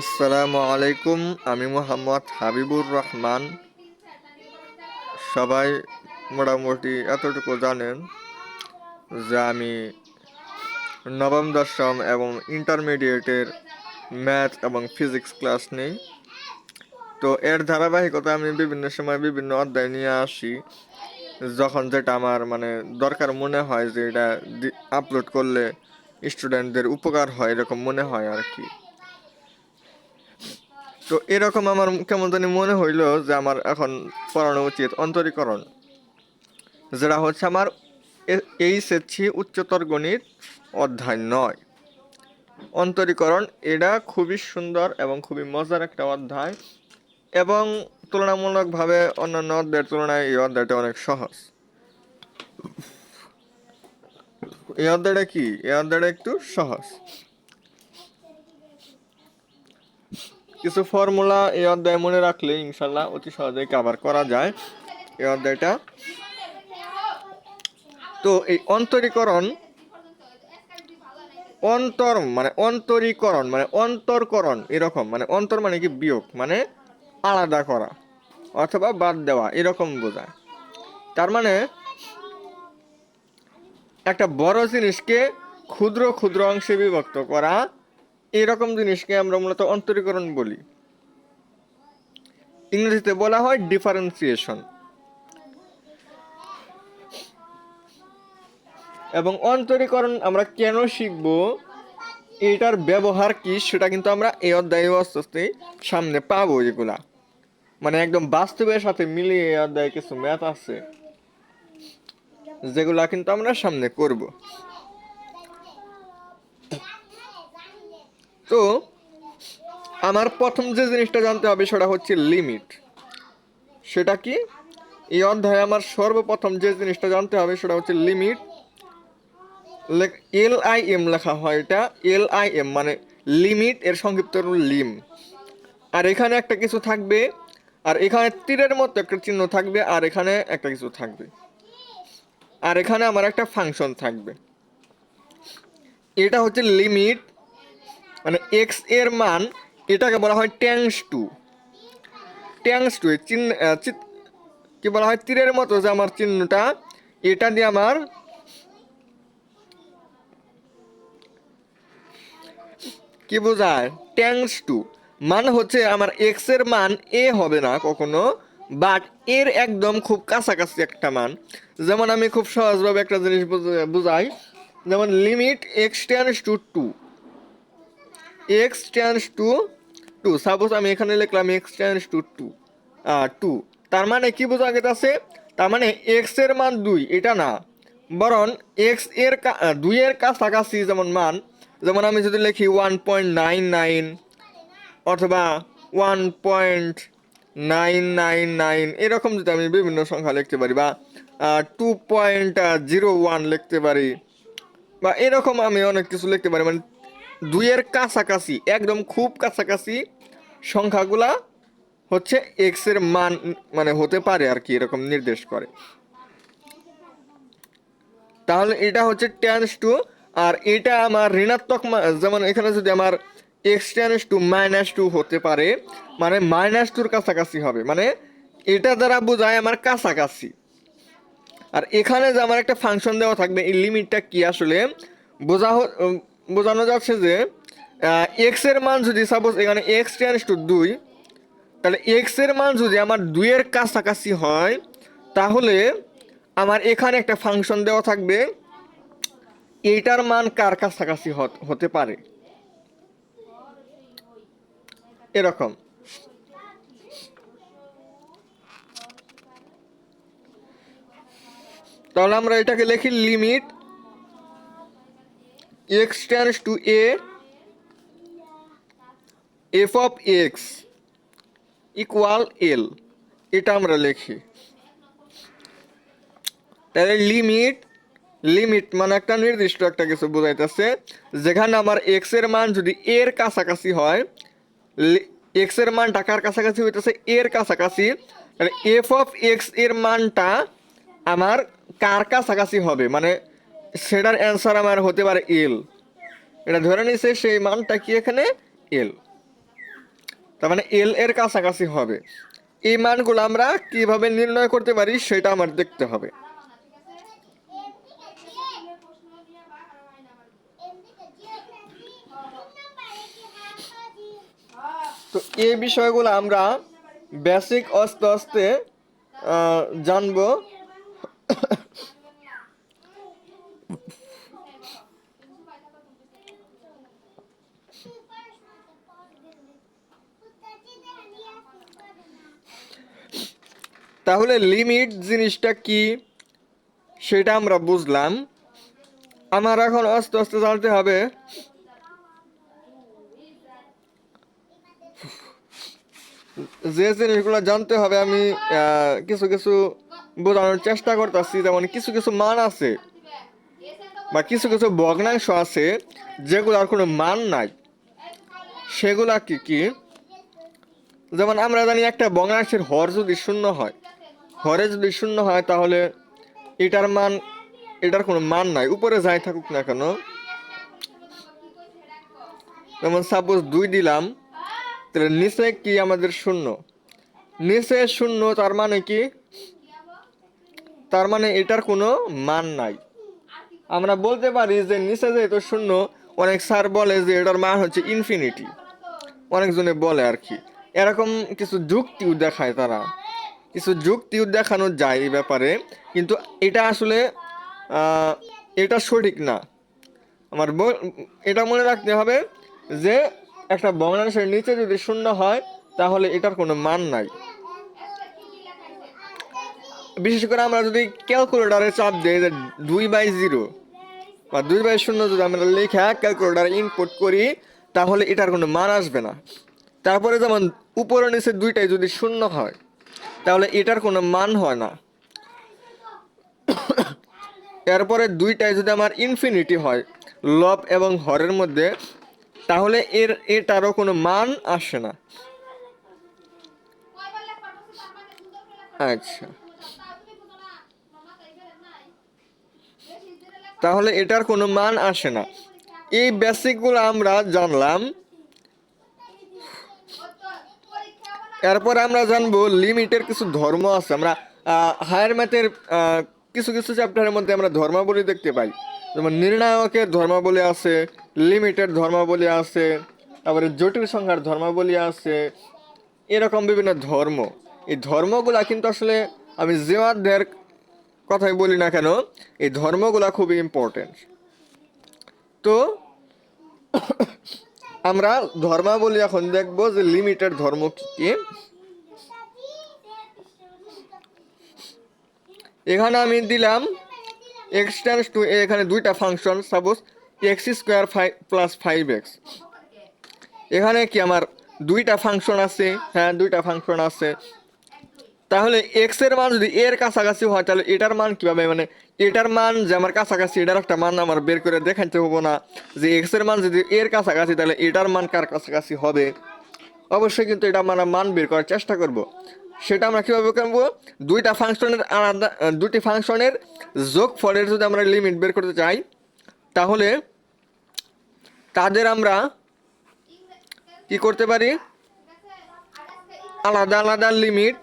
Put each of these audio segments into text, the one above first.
আসসালামু আলাইকুম, আমি মোহাম্মদ হাবিবুর রহমান। সবাই মোটামুটি এতটুকু জানেন যে আমি নবম, দশম এবং ইন্টারমিডিয়েটের ম্যাথ এবং ফিজিক্স ক্লাস নেই। তো এর ধারাবাহিকতা আমি বিভিন্ন সময় বিভিন্ন অধ্যায় নিয়ে আসি, যখন যেটা আমার মানে দরকার মনে হয় যে এটা আপলোড করলে স্টুডেন্টদের উপকার হয়, এরকম মনে হয় আর কি। তো এরকম আমার কেমন জানি মনে হইল যে আমার এখন পড়ানো উচিত অন্তরীকরণ। যেটা হচ্ছে আমার এই সেচ্ছি উচ্চতর গণিত অধ্যায় নয়। অন্তরীকরণ এটা খুবই সুন্দর এবং খুবই মজার একটা অধ্যায় এবং তুলনামূলকভাবে অন্যান্য অধ্যায়ের তুলনায় এই অধ্যায়টা অনেক সহজ। এই অধ্যায়টা কি? এই অধ্যায়টা একটু সহজ। কিছু ফর্মুলা এই অধ্যায় মনে রাখলে ইনশাল্লাহ অতি সহজেই কভার করা যায়। এই অধ্যায়টা। তো এই অন্তরীকরণ, অন্তর মানে অন্তরীকরণ মানে অন্তরকরণ এরকম মানে অন্তর মানে কি বিয়োগ মানে আলাদা করা, অথবা বাদ দেওয়া, এরকম বোঝায়। তার মানে একটা বড় জিনিসকে ক্ষুদ্র ক্ষুদ্র অংশে বিভক্ত করা এরকম জিনিসকে আমরা মূলত অন্তরীকরণ বলি। ইংরেজিতে বলা হয় ডিফারেন্সিয়েশন। এবং অন্তরীকরণ আমরা কেন শিখব? এটার ব্যবহার কি সেটা কিন্তু আমরা এই অধ্যায়ে আস্তে আস্তে সামনে পাবো এগুলা। মানে একদম বাস্তবের সাথে মিলিয়ে এই অধ্যায়ে কিছু ম্যাথ আছে, যেগুলা কিন্তু আমরা সামনে করব। তো আমার প্রথম যে জিনিসটা জানতে হবে সেটা হচ্ছে লিমিট সেটা কি? এই অধ্যায়ে আমার সর্বপ্রথম যে জিনিসটা জানতে হবে সেটা হচ্ছে লিমিট এল আই এম লেখা হয় এটা। এল আই এম মানে লিমিট এর সংক্ষিপ্ত লিম আর এখানে একটা কিছু থাকবে, আর এখানে তীরের মতো একটা চিহ্ন থাকবে, আর এখানে একটা কিছু থাকবে। আর এখানে আমার একটা ফাংশন থাকবে। এটা হচ্ছে লিমিট মানে এক্সের মান এটাকে বলা হয় ট্যাংস টু ট্যাংস টু চিহ্ন কি বলা হয়, তীরের মতো যে আমার চিহ্নটা, এটা দিয়ে আমার কি বোঝায়? ট্যাংস টু মান হচ্ছে আমার এক্সের মান এ হবে না কখনো বাট এর একদম খুব কাছাকাছি একটা মান। যেমন আমি খুব সহজভাবে একটা জিনিস বুঝাই। যেমন limit x tends to to x tends to to suppose আমি এখানে লিখলাম x tends to to to তার মানে কি বোঝা গেছে তার মানে এক্সের মান দুই, এটা না। বরং এক্সের দুইয়ের কাছাকাছি যেমন মান, যেমন আমি যদি লিখি ওয়ান পয়েন্ট নাইন নাইন অথবা one point nine nine nine এরকম যদি আমি বিভিন্ন সংখ্যা লিখতে পারি বা টু পয়েন্ট জিরো ওয়ান লিখতে পারি, বা এরকম আমি অনেক কিছু লিখতে পারি মানে দুইয়ের কাছাকাছি, একদম খুব কাছাকাছি, সংখ্যাগুলা হচ্ছে এক্সের মান মানে হতে পারে আর কি, এরকম নির্দেশ করে। তাহলে এটা হচ্ছে টেন্স টু আর এটা আমার ঋণাত্মক যেমন এখানে যদি আমার x tends to minus two হতে পারে মানে মাইনাস টুর কাছাকাছি হবে মানে এটা দ্বারা বোঝায় আমার কাছাকাছি। আর এখানে যে আমার একটা ফাংশন দেওয়া থাকবে, এই লিমিটটা কি আসলে? বোঝা বোঝানো যাচ্ছে যে এক্সের মান যদি সাপোজ এখানে এক্স টেন্স টু দুই, তাহলে এক্সের মান যদি আমার দুইয়ের কাছাকাছি হয়, তাহলে আমার এখানে একটা ফাংশন দেওয়া থাকবে, এইটার মান কার কাছাকাছি হতে পারে? এরকম। তাহলে আমরা এটাকে লিখি limit x tends to a, f of x equal L, এটা আমরা লিখি। তাহলে লিমিট লিমিট মানে একটা নির্দিষ্ট একটা কিছু বোঝাইতেছে। যেখানে আমার এক্সের মান যদি এর কাছাকাছি হয় এক্সের মান টাকার কাছাকাছি হইতেছে? এর কাছাকাছি। এফ অফ এক্সের মানটা আমার কার কাছাকাছি হবে? মানে সেটার অ্যান্সার আমার হতে পারে এল এটা ধরে নিছে সেই মানটা কি এখানে? এল তার মানে এল এর কাছাকাছি হবে। এই মানগুলো আমরা কীভাবে নির্ণয় করতে পারি সেটা আমার দেখতে হবে। তো এই বিষয়গুলো আমরা বেসিক আস্তে আস্তে জানব। তাহলে লিমিট জিনিসটা কি? সেটা আমরা বুঝলাম। আমার এখন আস্তে আস্তে জানতে হবে। যে জিনিসগুলো জানতে হবে আমি কিছু কিছু বোঝানোর চেষ্টা করতেছি। যেমন কিছু কিছু মান আছে বা কিছু কিছু ভগ্নাংশ আছে যেগুলোর কোনো মান নাই। সেগুলা কি কি? যেমন আমরা জানি একটা ভগ্নাংশের হর যদি শূন্য হয় হরে যদি শূন্য হয়, তাহলে এটার মান, এটার কোনো মান নাই। উপরে যাই থাকুক না কেন, যেমন সাপোজ দুই দিলাম, তাহলে নিচে কি আমাদের শূন্য? নিচে শূন্য, তার মানে কি? তার মানে এটার কোনো মান নাই। আমরা বলতে পারি যে নিচে যেহেতু শূন্য, অনেক স্যার বলে যে এটার মান হচ্ছে ইনফিনিটি অনেকজনে বলে আর কি। এরকম কিছু যুক্তিও দেখায় তারা। কিছু যুক্তিও দেখানো যায় এই ব্যাপারে, কিন্তু এটা আসলে এটা সঠিক না। আমার এটা মনে রাখতে হবে যে, একটা ভগ্নাংশের নিচে যদি শূন্য হয়, তাহলে এটার কোনো মান নাই। বিশেষ করে আমরা যদি ক্যালকুলেটারে চাপ দিই যে দুই বাই জিরো বা দুই বাই শূন্য যদি আমরা লেখা ক্যালকুলেটারে ইনপুট করি, তাহলে এটার কোনো মান আসবে না। তারপরে যেমন উপরে নিচে দুইটাই যদি শূন্য হয় তাহলে এটার কোনো মান হয় না। এরপরে দুইটাই যদি আমার ইনফিনিটি হয় লব এবং হরের মধ্যে, তাহলে এর, এটারও কোনো মান আসে না। আচ্ছা। তাহলে এটার কোনো মান আসে না। এই বেসিকগুলো আমরা জানলাম। এরপর আমরা জানব লিমিটের কিছু ধর্ম আছে। আমরা হায়ার ম্যাথের কিছু কিছু চ্যাপ্টারের মধ্যে আমরা ধর্মাবলী দেখতে পাই। যেমন নির্ণায়কের ধর্মাবলী আছে, লিমিটের ধর্মাবলী আছে, তারপরে জটিল সংখ্যার ধর্মাবলী আছে, এরকম বিভিন্ন ধর্ম। এই ধর্মগুলা কিন্তু আসলে আমি যে কথাই বলি না কেন, এই ধর্মগুলা খুবই ইম্পর্টেন্ট তো আমরা ধর্মাবলী এখন দেখব যে লিমিটেড ধর্ম কি এখানে আমি দিলাম এক্স টেন্স টু এখানে দুইটা function suppose x square five plus five x এখানে কি আমার দুইটা ফাংশন আছে? হ্যাঁ দুইটা ফাংশন আছে। তাহলে এক্সের মান যদি এর কাছাকাছি হয়, তাহলে এটার মান কীভাবে? মানে এটার মান যে আমার কাছাকাছি, এটার একটা মান আমার বের করে দেখাতে হব না। যে এক্সের মান যদি এর কাছাকাছি, তাহলে এটার মান কার কাছাকাছি হবে? অবশ্যই কিন্তু এটা আমরা মান বের করার চেষ্টা করব। সেটা আমরা কীভাবে করব? দুইটা ফাংশনের আলাদা দুটি ফাংশনের যোগ ফলের যদি আমরা লিমিট বের করতে চাই, তাহলে তাদের আমরা কি করতে পারি? আলাদা আলাদা লিমিট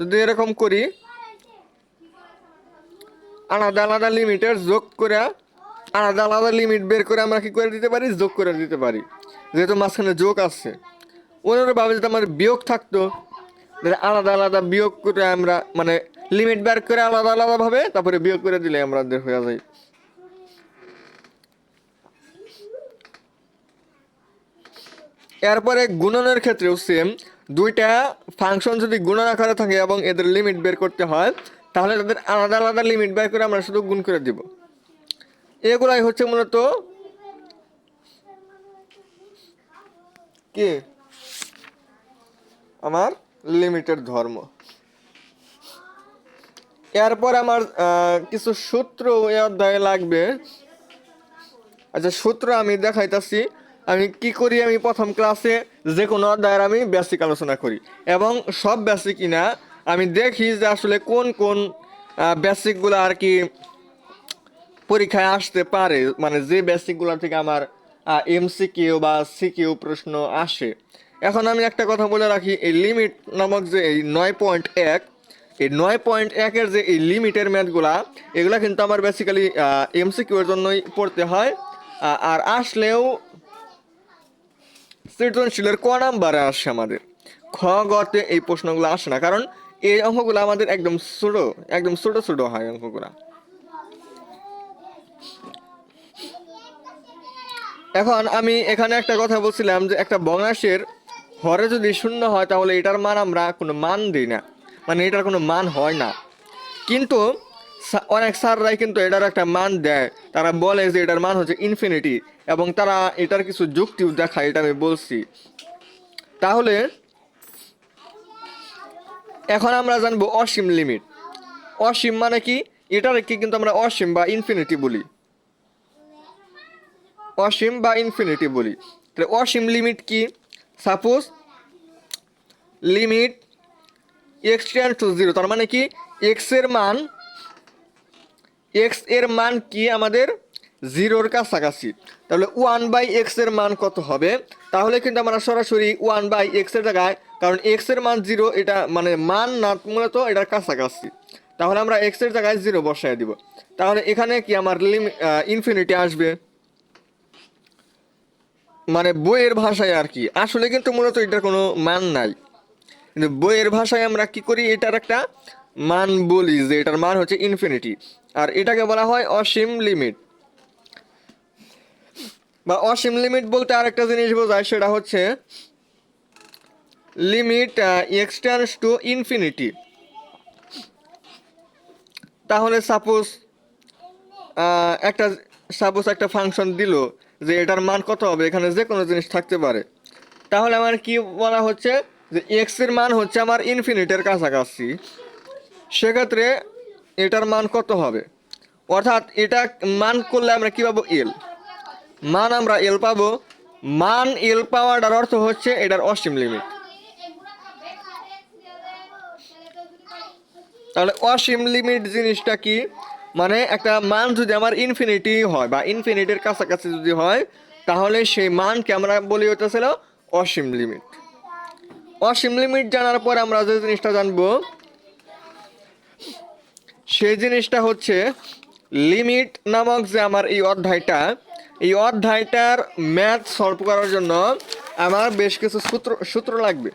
যদি এরকম করি, আলাদা আলাদা লিমিটের যোগ করে, আলাদা আলাদা লিমিট বের করে আমরা কি করে দিতে পারি? যোগ করে দিতে পারি। যেহেতু মাঝখানে যোগ আছে। অনুরূপভাবে যদি আমার বিয়োগ থাকতো আলাদা আলাদা বিয়োগ করে আমরা মানে লিমিট বের করে আলাদা আলাদাভাবে তারপরে বিয়োগ করে দিলে আমরা আমাদের হয়ে যায় এরপরে গুণনের ক্ষেত্রেও সেম দুইটা ফাংশন যদি গুণন আকারে থাকে এবং এদের লিমিট বের করতে হয়, তাহলে তাদের আলাদা আলাদা লিমিট বের করে আমরা শুধু গুণ করে দিব। এগুলাই হচ্ছে মূলত কি? আমার লিমিটের ধর্ম। এরপর আমার কিছু সূত্র এ অধ্যায়ে লাগবে। আচ্ছা সূত্র আমি দেখাইতাছি। আমি কি করি? আমি প্রথম ক্লাসে যে কোনো অধ্যায়ের আমি বেসিক আলোচনা করি। এবং সব বেসিকই না, আমি দেখি যে আসলে কোন কোন বেসিকগুলো আর কি পরীক্ষায় আসতে পারে। মানে যে বেসিকগুলো থেকে আমার এমসিকিউ বা সিকিউ প্রশ্ন আসে। এখন আমি একটা কথা বলে রাখি, এই লিমিট নামক যে এই নয় পয়েন্ট এক, এই নয় পয়েন্ট একের যে এই লিমিটের ম্যাথগুলা এগুলা কিন্তু আমার বেসিক্যালি এমসিকিউ এর জন্যই পড়তে হয়। আর আসলেও সৃজনশীলের ক নাম্বারে আসে আমাদের। খ গতে এই প্রশ্নগুলো আসে না, কারণ এই অঙ্কগুলো আমাদের একদম ছোট একদম ছোট ছোট হয় অঙ্কগুলো। এখন আমি এখানে একটা কথা বলছিলাম যে একটা ভগ্নাংশের হরে যদি শূন্য হয়, তাহলে এটার মান আমরা কোনো মান দিই না। মানে এটার কোনো মান হয় না। কিন্তু অনেক স্যাররাই কিন্তু এটার একটা মান দেয়। তারা বলে যে এটার মান হচ্ছে ইনফিনিটি এবং তারা এটার কিছু যুক্তিও দেখায়, এটা আমি বলছি। তাহলে এখন আমরা জানব অসীম লিমিট অসীম মানে কি? এটার কি কিন্তু আমরা অসীম বা ইনফিনিটি বলি। অসীম বা ইনফিনিটি বলি। তাহলে অসীম লিমিট কি? Suppose limit x tends to zero তার মানে কি? এক্সের মান এক্সের মান কি আমাদের? জিরোর কাছাকাছি। তাহলে ওয়ান বাই এক্সের মান কত হবে? তাহলে কিন্তু আমরা সরাসরি ওয়ান বাই এক্সের জায়গায়, কারণ এক্সের মান জিরো এটা মানে মান না, মূলত এটার কাছাকাছি। তাহলে আমরা এক্সের জায়গায় জিরো বসায় দিব। তাহলে এখানে কি আমার ইনফিনিটি আসবে? মানে বইয়ের ভাষায় আর কি। আসলে কিন্তু মূলত এটার কোনো মান নাই। কিন্তু বইয়ের ভাষায় আমরা কি করি? এটার একটা মান বলি যে এটার মান হচ্ছে ইনফিনিটি আর এটাকে বলা হয় অসীম লিমিট বা অসীম লিমিট বলতে আরেকটা জিনিস বোঝায়, সেটা হচ্ছে limit x tends to infinity তাহলে সাপোজ একটা সাপোজ একটা ফাংশন দিল যে এটার মান কত হবে, এখানে যে কোনো জিনিস থাকতে পারে। তাহলে আমার কি বলা হচ্ছে যে এক্সের মান হচ্ছে আমার ইনফিনিটের কাছাকাছি। সেক্ষেত্রে এটার মান কত হবে? অর্থাৎ এটা মান করলে আমরা কী পাবো? এল মান আমরা এল পাবো। মান এল পাওয়াটার অর্থ হচ্ছে এটার অসীম লিমিট তাহলে অসীম লিমিট জিনিসটা কি? মানে একটা মান যদি আমার ইনফিনিটি হয় বা ইনফিনিটির কাছাকাছি যদি হয়, তাহলে সেই মানকে আমরা বলি হতেছিল অসীম লিমিট অসীম লিমিট জানার পর আমরা যে জিনিসটা জানব সেই জিনিসটা হচ্ছে লিমিট নামক যে আমার এই অধ্যায়টা, এই অধ্যায়টার ম্যাথ সলভ করার জন্য আমার বেশ কিছু সূত্র সূত্র লাগবে।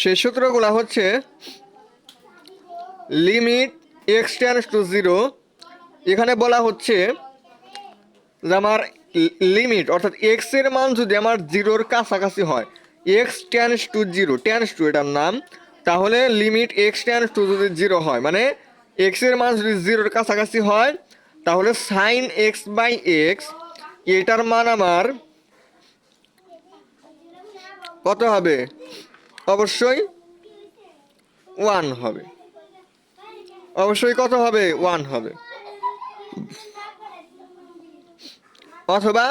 সেই সূত্রগুলো হচ্ছে limit x tends to zero এখানে বলা হচ্ছে যে আমার লিমিট অর্থাৎ এক্সের মান যদি আমার জিরোর কাছাকাছি হয় x tends to zero tends to এটার নাম। তাহলে লিমিট এক্স টেন্স টু যদি জিরো হয় মানে এক্সের মান যদি জিরোর কাছাকাছি হয়, তাহলে সাইন এক্স বাই এক্স এটার মান আমার কত হবে? অবশ্যই ওয়ান হবে। অবশ্যই কত হবে? ওয়ান হবে। অথবা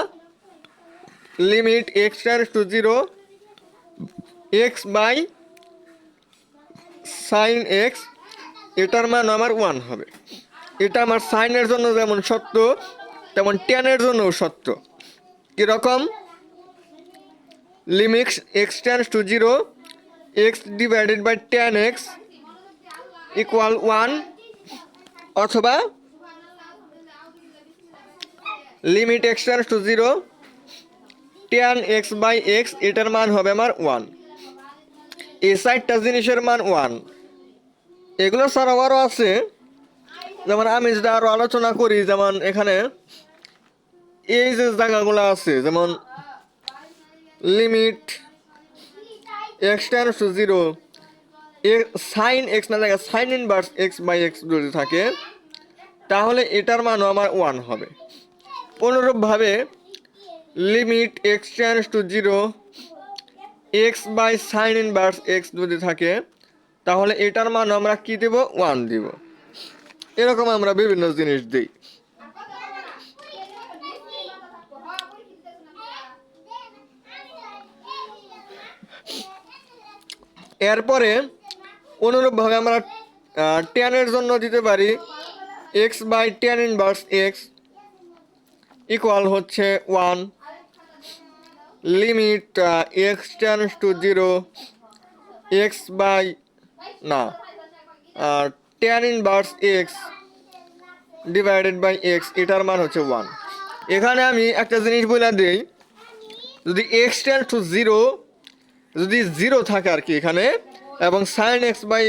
limit x to zero x by sine x এটার মান আমার ওয়ান হবে। এটা আমার সাইনের জন্য যেমন সত্য, তেমন টেনের জন্যও সত্য। কীরকম? Limit x tends to zero x divided by tan x equal one অথবা limit x tends to zero tan x by x এটার মান হবে আমার ওয়ান এই সাইডটা জিনিসের মান ওয়ান এগুলো ছাড়াও আরও আছে। যেমন আমি যদি আরও আলোচনা করি, যেমন এখানে এই যে জায়গাগুলো আছে, যেমন limit x tends to zero sine x না জায়গায় sine inverse x by x যদি থাকে, তাহলে এটার মানও আমার ওয়ান হবে। অনুরূপভাবে limit x tends to zero x by sine inverse x যদি থাকে, তাহলে এটার মান আমরা কি দেব? ওয়ান দিব। এরকম আমরা বিভিন্ন জিনিস দিই। এরপরে অনুরূপভাবে আমরা টেনের জন্য দিতে পারি x by tan inverse x equal হচ্ছে one limit x tends to zero x by না tan inverse x divided by x এটার মান হচ্ছে ওয়ান এখানে আমি একটা জিনিস বলে দিই, যদি এক্স টেন্স টু জিরো যদি জিরো থাকে আর কি এখানে, এবং sine x by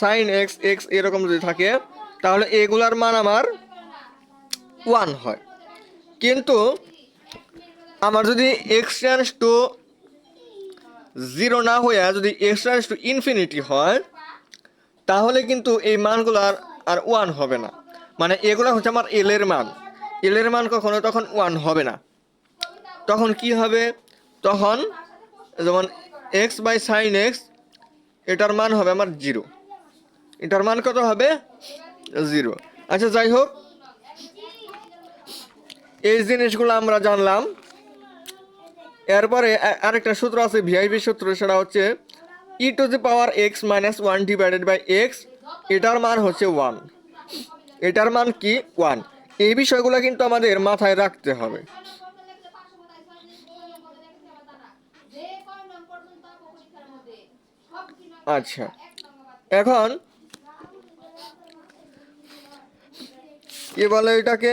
sine x x এরকম যদি থাকে, তাহলে এগুলার মান আমার ওয়ান হয়। কিন্তু আমার যদি এক্স টেন্স টু জিরো না হয়ে যদি এক্স টেন্স টু ইনফিনিটি হয়, তাহলে কিন্তু এই মানগুলো আর আর ওয়ান হবে না। মানে এগুলো হচ্ছে আমার এলের মান। এলের মান কখনো তখন ওয়ান হবে না। তখন কি হবে? তখন যেমন এক্স বাই সাইন এক্স এটার মান হবে আমার জিরো এটার মান কত হবে? জিরো আচ্ছা যাই হোক। এই জিনিসগুলো আমরা জানলাম। এরপরে আরেকটা সূত্র আছে ভিআইপি সূত্র, সেটা হচ্ছে e to the power x minus one divided by x এটার মান হচ্ছে ওয়ান এটার মান কি? ওয়ান এই বিষয়গুলো কিন্তু আমাদের মাথায় রাখতে হবে। আচ্ছা এখন কি বলে এটাকে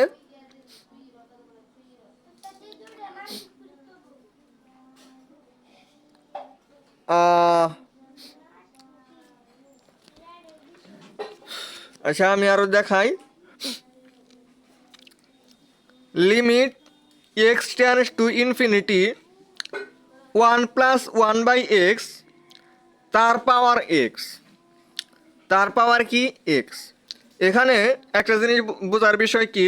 আচ্ছা আমি আরও দেখাই। Limit x tends to infinity one plus one by x তার পাওয়ার এক্স তার পাওয়ার কি? এক্স এখানে একটা জিনিস বোঝার বিষয় কি?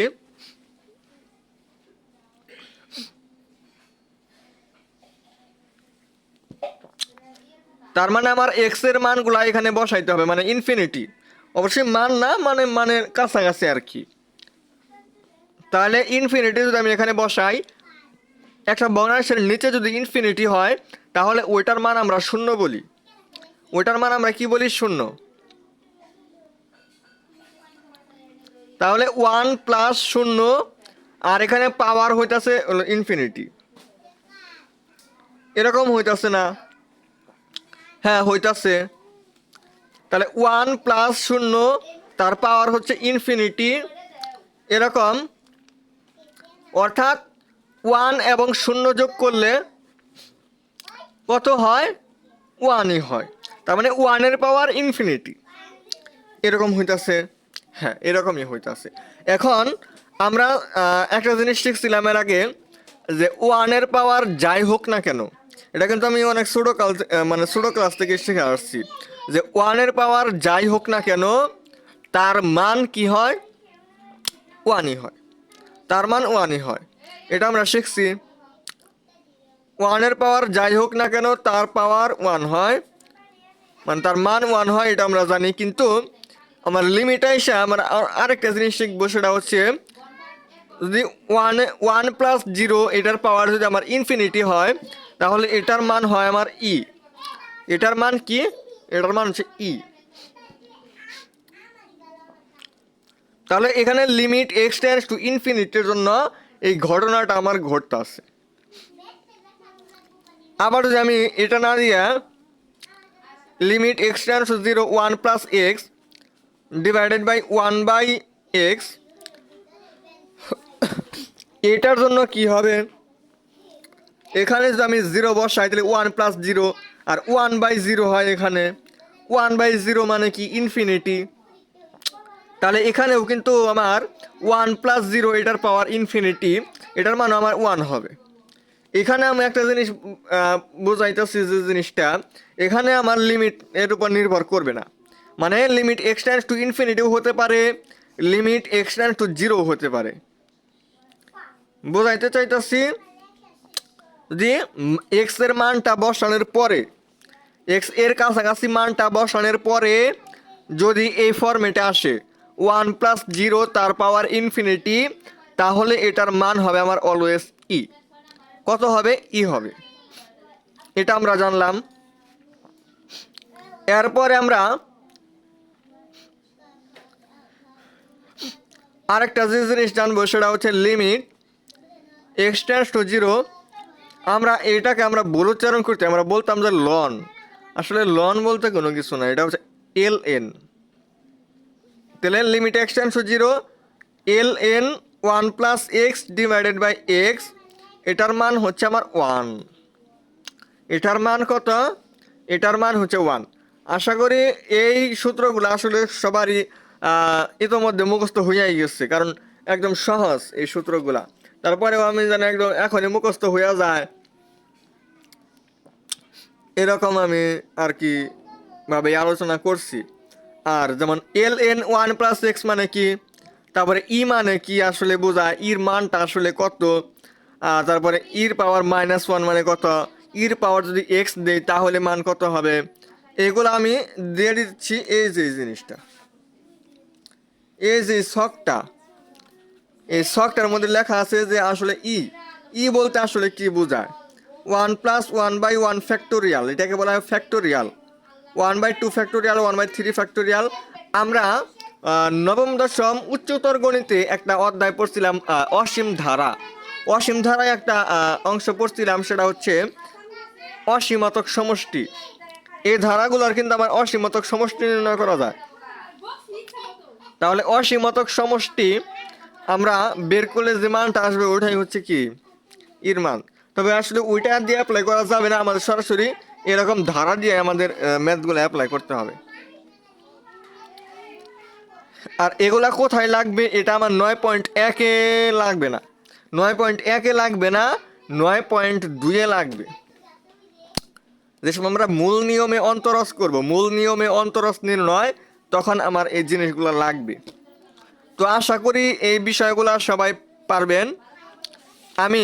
তার মানে আমার এক্সের মানগুলা এখানে বসাইতে হবে মানে ইনফিনিটি অবশ্যই মান না মানে মানের কাছাকাছি আর কি। তাহলে ইনফিনিটি যদি আমি এখানে বসাই, একটা বর্ণাংশের নিচে যদি ইনফিনিটি হয়, তাহলে ওইটার মান আমরা শূন্য বলি। ওইটার মান আমরা কি বলি? শূন্য। তাহলে ওয়ান প্লাস শূন্য, আর এখানে পাওয়ার হইতাছে ইনফিনিটি এরকম হইতাছে না। হ্যাঁ হইতাছে। তাহলে ওয়ান প্লাস শূন্য, তার পাওয়ার হচ্ছে ইনফিনিটি। এরকম। অর্থাৎ ওয়ান এবং শূন্য যোগ করলে কত হয়? ওয়ানই হয়। তার মানে ওয়ানের পাওয়ার ইনফিনিটি। এরকম হইতাছে। হ্যাঁ এরকমই হইতাছে। এখন আমরা একটা জিনিস শিখছিলাম এর আগে যে ওয়ানের পাওয়ার যাই হোক না কেন এটা কিন্তু আমি অনেক ছোটো কাল মানে ছোটো ক্লাস থেকে শিখে আসছি। যে ওয়ানের পাওয়ার যাই হোক না কেন, তার মান কি হয়? ওয়ানই হয়। তার মান ওয়ানই হয়। এটা আমরা শিখছি। ওয়ানের পাওয়ার যাই হোক না কেন, তার পাওয়ার ওয়ান হয়। মানে তার মান ওয়ান হয়, এটা আমরা জানি। কিন্তু আমার লিমিট এসে আমরা আর- আরেকটা জিনিস শিখব, সেটা হচ্ছে যদি ওয়ান ওয়ান প্লাস জিরো এটার পাওয়ার যদি আমার ইনফিনিটি হয় তাহলে এটার মান হয় আমার ই এটার মান কি? এটার মান হচ্ছে ই তাহলে এখানে limit x x tends to ইনফিনিটির জন্য এই ঘটনাটা আমার ঘটতেছে আবার যদি আমি এটা না দিয়ে limit x tends to zero one plus x divided by one by x এটার জন্য কি হবে? এখানে যদি আমি জিরো বসাই, তাহলে ওয়ান প্লাস জিরো আর ওয়ান বাই জিরো হয় এখানে। ওয়ান বাই জিরো মানে কি? ইনফিনিটি তাহলে এখানেও কিন্তু আমার ওয়ান প্লাস জিরো এটার পাওয়ার ইনফিনিটি এটার মানে আমার ওয়ান হবে। এখানে আমি একটা জিনিস বোঝাইতেছি যে জিনিসটা, এখানে আমার লিমিট এর উপর নির্ভর করবে না। মানে লিমিট এক্সটেন্স টু ইনফিনিটিও হতে পারে লিমিট এক্সটেন্স টু জিরো হতে পারে। বোঝাইতে চাইতেছি যে এক্সের মানটা বসানোর পরে এক্সের কাছাকাছি মানটা বসানোর পরে যদি এই ফর্মেটে আসে ওয়ান প্লাস জিরো তার পাওয়ার ইনফিনিটি, তাহলে এটার মান হবে আমার অলওয়েজ ই। কত হবে? ই হবে। এটা আমরা জানলাম। এরপরে আমরা আরেকটা যে জিনিস জানব, সেটা হচ্ছে limit x tends to zero আমরা এটাকে আমরা বলোচ্চারণ করতে, আমরা বলতাম যে লন। আসলে লন বলতে কোনো কিছু না, এটা হচ্ছে এল এন। তাহলে limit x tends zero L N one plus x divided by x এটার মান হচ্ছে আমার ওয়ান এটার মান কত? এটার মান হচ্ছে ওয়ান আশা করি এই সূত্রগুলো আসলে সবারই ইতোমধ্যে মুখস্থ হইয়াই গেছে, কারণ একদম সহজ এই সূত্রগুলা। তারপরেও আমি জানি একদম এখনই মুখস্থ হইয়া যায়। এরকম আমি আর কি ভাবে আলোচনা করছি। আর যেমন L N one plus x মানে কি? তারপরে ই মানে কি আসলে বোঝায় ইর মানটা আসলে কত? আর তারপরে ইর পাওয়ার মাইনাস ওয়ান মানে কত? ইর পাওয়ার যদি এক্স দেই তাহলে মান কত হবে? এগুলো আমি দিয়ে দিচ্ছি এই যে জিনিসটা। এই যে শখটা। এই শখটার মধ্যে লেখা আছে যে আসলে ই। ই বলতে আসলে কি বোঝায়? One plus one by one factorial, এটাকে বলা হয় factorial. One by two factorial, one by three factorial. আমরা নবম, দশম উচ্চতর গণিতে একটা অধ্যায় পড়ছিলাম অসীম ধারা। অসীম ধারায় একটা অংশ পড়ছিলাম, সেটা হচ্ছে অসীমাতক সমষ্টি। এই ধারাগুলোর কিন্তু আমার অসীমাতক সমষ্টি নির্ণয় করা যায়। তাহলে অসীমাতক সমষ্টি আমরা বের করলে যে মানটা আসবে, ওটাই হচ্ছে কি? ইর মান। তবে আসলে ওইটা দিয়ে অ্যাপ্লাই করা যাবে না আমাদের সরাসরি। এরকম ধারা দিয়ে আমাদের ম্যাথগুলো অ্যাপ্লাই করতে হবে। আর এগুলা কোথায় লাগবে? এটা আমার নয় পয়েন্ট একে লাগবে না। নয় পয়েন্ট একে লাগবে না, নয় পয়েন্ট দুইয়ে লাগবে। যেসব আমরা মূল নিয়মে অন্তরস করব, মূল নিয়মে অন্তরস নির্ণয়, তখন আমার এই জিনিসগুলো লাগবে। তো আশা করি এই বিষয়গুলো সবাই পারবেন। আমি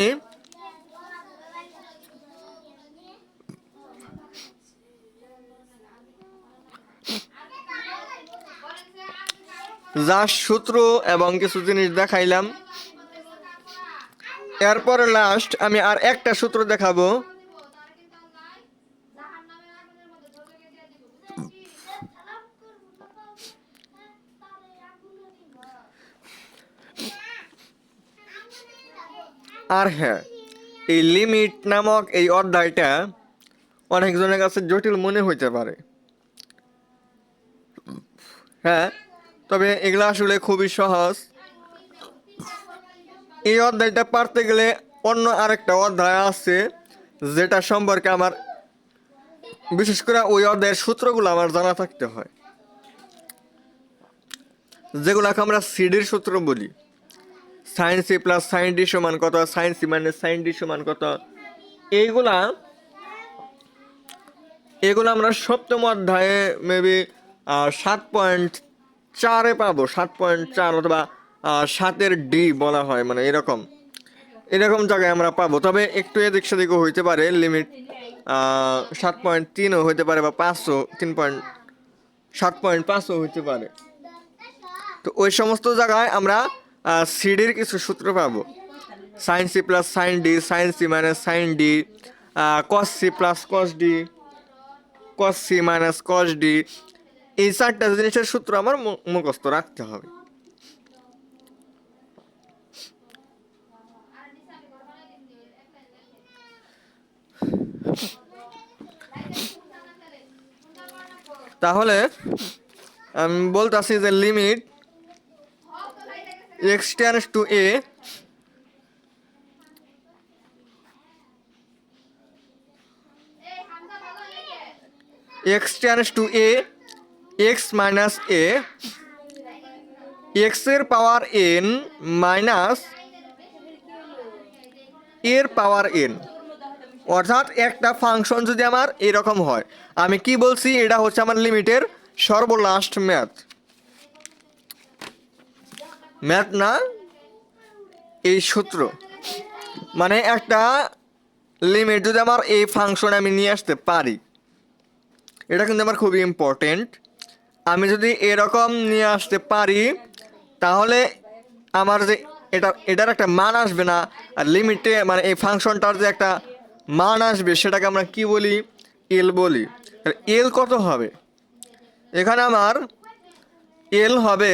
যা সূত্র এবং কিছু জিনিস দেখাইলাম। এরপরে লাস্ট আমি আর একটা সূত্র দেখাবো। আর হ্যাঁ এই লিমিট নামক এই অধ্যায়টা অনেকজনের কাছে জটিল মনে হইতে পারে। হ্যাঁ তবে এগুলো আসলে খুবই সহজ। এই অধ্যায়টা পারতে গেলে অন্য আরেকটা অধ্যায় আছে, যেটা সম্পর্কে আমার, বিশেষ করে ওই অধ্যায়ের সূত্রগুলো আমার জানা থাকতে হয়। যেগুলোকে আমরা সিডির সূত্র বলি। Sine C plus sine D সমান কত sine C minus sine D সমান কত। এইগুলা, এগুলো আমরা সপ্তম অধ্যায়ে মেবি সাত পয়েন্ট চারে পাবো, সাত পয়েন্ট চার অথবা সাতের ডি বলা হয় মানে এরকম। এরকম জায়গায় আমরা পাবো। তবে একটু এদিক সেদিকও হইতে পারে, লিমিট সাত পয়েন্ট তিনও হইতে পারে বা পাঁচশো তিন পয়েন্ট, সাত পয়েন্ট পাঁচও হইতে পারে। তো ওই সমস্ত জায়গায় আমরা সিডির কিছু সূত্র পাবো। Sine C plus sine D, sine C minus sine D cos C plus cos D, cos C minus cos D এই চারটা জিনিসের সূত্র আমার মুখস্থ রাখতে হবে। তাহলে, আমি বলতেছি যে limit x tends to a x tends to a x minus a এক্সের পাওয়ার এন মাইনাস এর পাওয়ার এন অর্থাৎ একটা ফাংশন যদি আমার এরকম হয়, আমি কি বলছি? এটা হচ্ছে আমার লিমিটের সর্বলাস্ট ম্যাথ ম্যাথ না, এই সূত্র। মানে একটা লিমিট যদি আমার এই ফাংশন আমি নিয়ে আসতে পারি, এটা কিন্তু আমার খুবই ইম্পর্টেন্ট আমি যদি এরকম নিয়ে আসতে পারি, তাহলে আমার যে এটা, এটার একটা মান আসবে না। আর লিমিটে মানে এই ফাংশনটার যে একটা মান আসবে, সেটাকে আমরা কি বলি? এল বলি। এল কত হবে? এখানে আমার এল হবে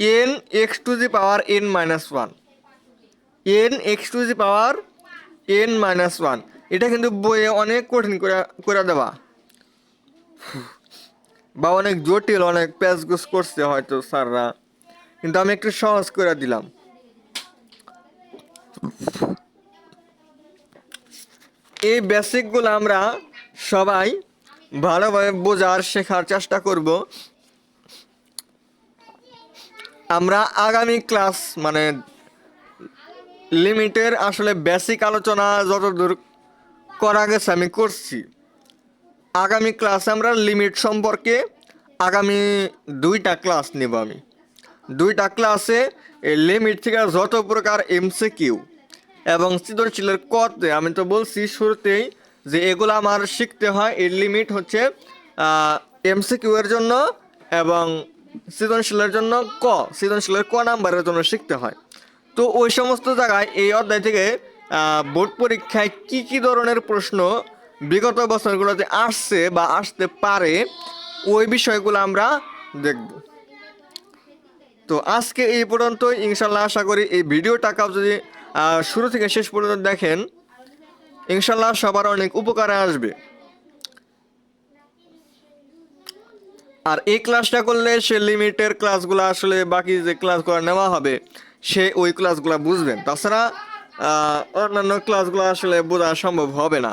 n x to the power n minus one n x to the power n minus one এটা কিন্তু বইয়ে অনেক কঠিন করে করে দেওয়া। বা অনেক জটিল, অনেক প্যাচগুস করছে হয়তো স্যাররা। কিন্তু আমি একটু সহজ করে দিলাম। এই বেসিকগুলো আমরা সবাই ভালোভাবে বোঝার, শেখার চেষ্টা করব। আমরা আগামী ক্লাস মানে লিমিটের আসলে বেসিক আলোচনা যতদূর করা গেছে আমি করছি। আগামী ক্লাসে আমরা লিমিট সম্পর্কে আগামী দুইটা ক্লাস নেব আমি। দুইটা ক্লাসে এই লিমিট থেকে যত প্রকার এমসিকিউ এবং সৃজনশীলের কতে, আমি তো বলছি শুরুতেই যে এগুলো আমার শিখতে হয় এর লিমিট হচ্ছে এমসিকিউ এর জন্য এবং সৃজনশীলের জন্য ক, সৃজনশীলের ক নাম্বারের জন্য শিখতে হয়। তো ওই সমস্ত জায়গায় এই অধ্যায় থেকে বোর্ড পরীক্ষায় কি কি ধরনের প্রশ্ন বিগত বছরগুলোতে আসছে বা আসতে পারে, ওই বিষয়গুলো আমরা দেখব। তো আজকে এই পর্যন্ত, ইনশাল্লাহ আশা করি এই ভিডিওটাকেও যদি শুরু থেকে শেষ পর্যন্ত দেখেন, ইনশাল্লাহ সবার অনেক উপকারে আসবে। আর এই ক্লাসটা করলে সে লিমিটের ক্লাসগুলো আসলে বাকি যে ক্লাসগুলো নেওয়া হবে, সে ওই ক্লাসগুলো বুঝবেন। তাছাড়া অন্যান্য ক্লাসগুলো আসলে বোঝা সম্ভব হবে না।